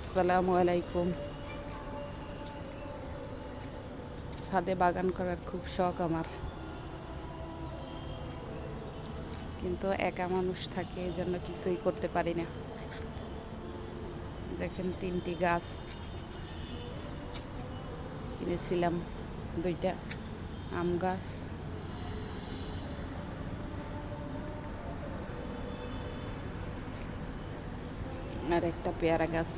আসসালামু আলাইকুম। ছাদে বাগান করার খুব শখ আমার। কিন্তু একা মানুষ থাকে এই জন্য কিছুই করতে পারি না। দেখেন তিনটি গাছ কিনেছিলাম, দুইটা আম গাছ। আর একটা পেয়ারা গাছ।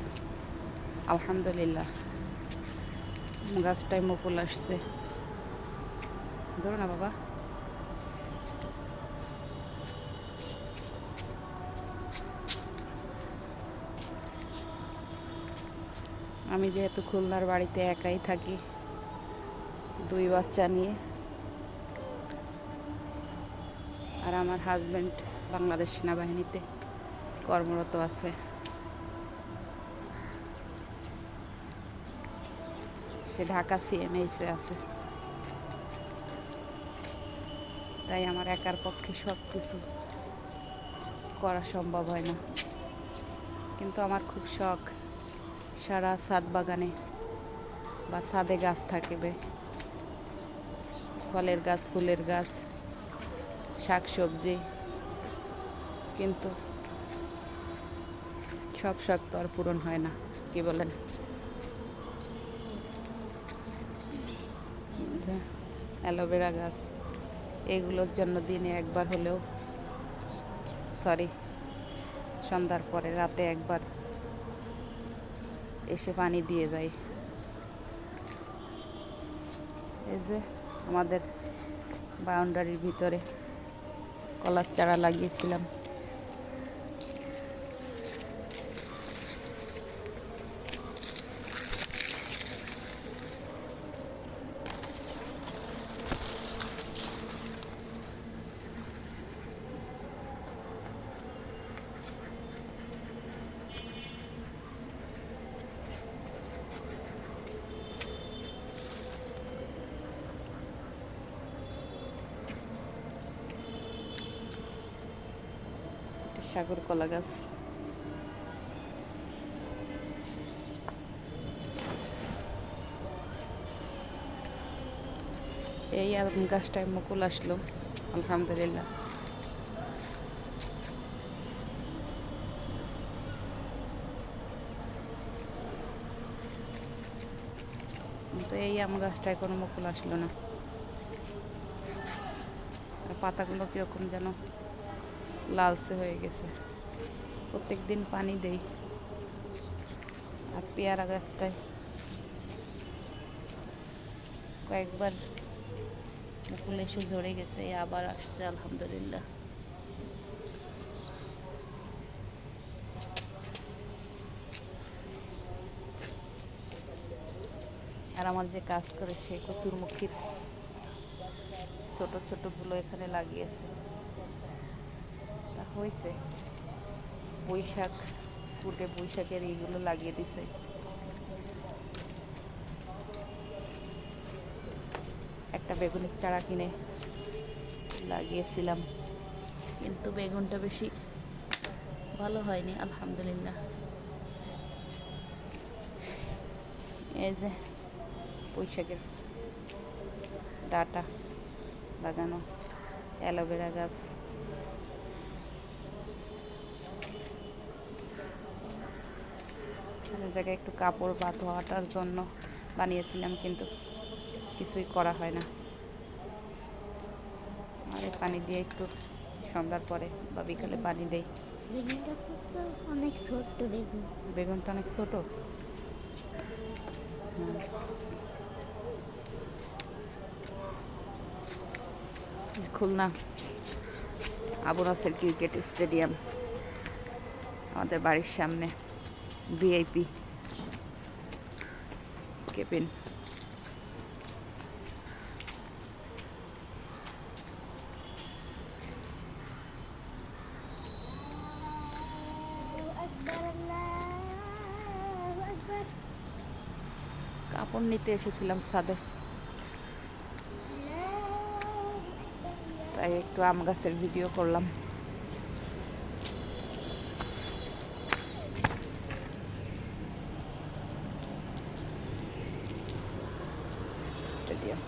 আলহামদুলিল্লাহ। গাছটায় মুকুল আসছে। ধরো না বাবা। আমি যেহেতু খুলনার বাড়িতে একাই থাকি, দুই বাচ্চা নিয়ে, আর আমার হাজব্যান্ড বাংলাদেশ সেনাবাহিনীতে কর্মরত আছে। সে ঢাকা সিএমএইসে আছে। তাই আমার একার পক্ষে সব কিছু করা সম্ভব হয় না। কিন্তু আমার খুব শখ, সারা ছাদ বাগানে বা ছাদে গাছ থাকবে। ফলের গাছ, ফুলের গাছ শাক সবজি কিন্তু সব শখ তো আর পূরণ হয় না, কি বলেন যে অ্যালোভেরা গাছ। এগুলোর জন্য দিনে একবার হলেও সরি সন্ধ্যার পরে রাতে একবার এসে পানি দিয়ে যাই। এই যে আমাদের বাউন্ডারির ভিতরে কলার চারা লাগিয়েছিলাম। সাগর কলা গাছ। এই আম গাছটায় মুকুল আসলো, আলহামদুলিল্লাহ। কিন্তু এই আম গাছটায় কোনো মুকুল আসলো না। আর পাতাগুলো কীরকম যেন? লালচে হয়ে গেছে। প্রত্যেক দিন পানি দেই। আর পেয়ারা গাছটায়। কয়েকবার মুকুল এসে ঝরে গেছে আবার আসছে, আলহামদুলিল্লাহ। আর আমার যে কাজ করে সে কচুরমুখীর ছোট ছোটগুলো এখানে লাগিয়েছে। হয়েছে। বৈশাখ ফুটে বৈশাখের এইগুলো লাগিয়ে দিছে। একটা বেগুনের চারা কিনে লাগিয়েছিলাম। কিন্তু বেগুনটা বেশি ভালো হয়নি, আলহামদুলিল্লাহ। এই যে বৈশাখের ডাটা লাগানো অ্যালোভেরা গাছ। এই জায়গায় একটু কাপড় বা ধোয়াটার জন্য বানিয়েছিলাম কিন্তু কিছুই করা হয় না। আর এই পানি দিয়ে একটু সন্ধ্যার পরে বা বিকালে পানি দেই। অনেক ছোট্ট বেগুন। বেগুনটা অনেক ছোট? খুলনা আবু নাসের ক্রিকেট স্টেডিয়াম আমাদের বাড়ির সামনে। ভিআইপি কেবিন কাপড় নিতে এসেছিলাম ছাদে। তাই একটু আম গাছের ভিডিও করলাম। স্টেডিয়াম